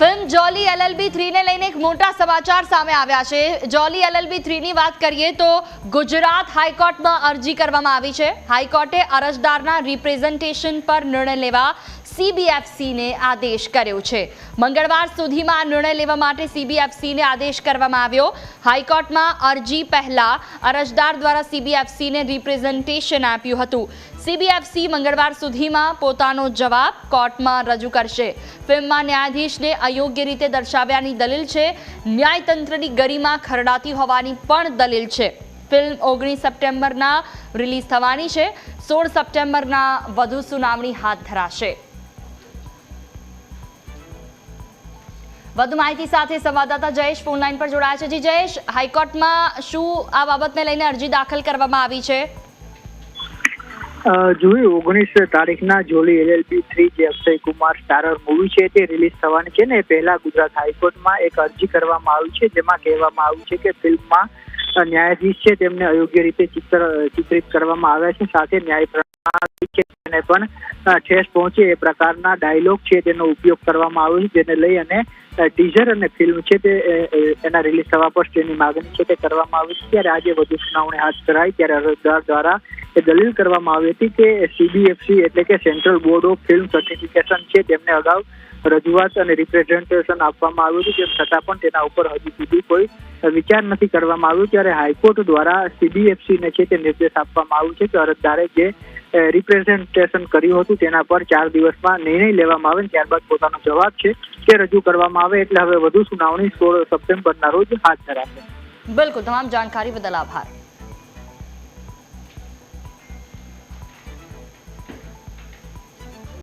Film જોલી LLB થ્રીને લઈને એક મોટા સમાચાર સામે આવ્યા છે. જોલી એલએલબી થ્રીની વાત કરીએ તો ગુજરાત હાઈકોર્ટમાં અરજી કરવામાં આવી છે. હાઈકોર્ટે અરજદારના રિપ્રેઝન્ટેશન પર નિર્ણય લેવા સીબીએફસીને આદેશ કર્યો છે. મંગળવાર સુધીમાં નિર્ણય લેવા માટે સીબીએફસીને આદેશ કરવામાં આવ્યો. હાઈકોર્ટમાં અરજી પહેલા અરજદાર દ્વારા સીબીએફસીને રિપ્રેઝન્ટેશન આપ્યું હતું. સીબીએફસી મંગળવાર સુધીમાં પોતાનો જવાબ કોર્ટમાં રજૂ કરશે. ફિલ્મમાં ન્યાયાધીશને અયોગ્ય રીતે દર્શાવ્યાની દલીલ છે. ન્યાયતંત્રની ગરિમા ખરડાતી હોવાની પણ દલીલ છે. ફિલ્મ ઓગણીસ સપ્ટેમ્બરના રિલીઝ થવાની છે. સોળ સપ્ટેમ્બરના વધુ સુનાવણી હાથ ધરાશે. વધુ માહિતી સાથે સંવાદદાતા જયેશ ફોનલાઈન પર જોડાયા છે. જી જયેશ, હાઈકોર્ટમાં શું આ બાબતને લઈને અરજી દાખલ કરવામાં આવી છે? જોયું, ઓગણીસ તારીખના જોલી એલએલબી થ્રી જે અક્ષય કુમાર સ્ટારર મૂવી છે તે રિલીઝ થવાની છે ને પહેલા ગુજરાત હાઈકોર્ટમાં એક અરજી કરવામાં આવી છે, જેમાં કહેવામાં આવ્યું છે કે ફિલ્મમાં ન્યાયાધીશ છે તેમને અયોગ્ય રીતે ચિત્ર, ચિત્રિત કરવામાં આવ્યા છે, સાથે ન્યાય પ્રણાલી છે તેને પણ ઠેસ પહોંચે, એ પ્રકારના ડાયલોગ છે તેનો ઉપયોગ કરવામાં આવ્યો છે, જેને લઈ અને ટીઝર અને ફિલ્મ છે તે એના રિલીઝ થવા પર તેની માગણી છે તે કરવામાં આવી છે. ત્યારે આજે વધુ સુનાવણી હાથ ધરાઈ, ત્યારે અરજદાર દ્વારા એ દલીલ કરવામાં આવી હતી કે સીબીએફસી એટલે કે central board of film certification છે. તેમને અગાઉ રજૂઆત અને રિપ્રેઝન્ટેશન આપવામાં આવ્યું હતું. તેમ છતાં પણ તેના ઉપર હજી સુધી કોઈ વિચાર નથી કરવામાં આવ્યો. ત્યારે હાઈકોર્ટ દ્વારા સીબીએફસીને છે તે નિર્દેશ આપવામાં આવ્યો છે કે અરજદારે જે રિપ્રેઝન્ટેશન કર્યું હતું તેના પર ચાર દિવસમાં નિર્ણય લેવામાં આવે ત્યારબાદ પોતાનો જવાબ છે તે રજૂ કરવામાં આવે. એટલે હવે વધુ સુનાવણી સોળ સપ્ટેમ્બરના રોજ હાથ ધરાશે. બિલકુલ, તમામ જાણકારી બદલ આભાર.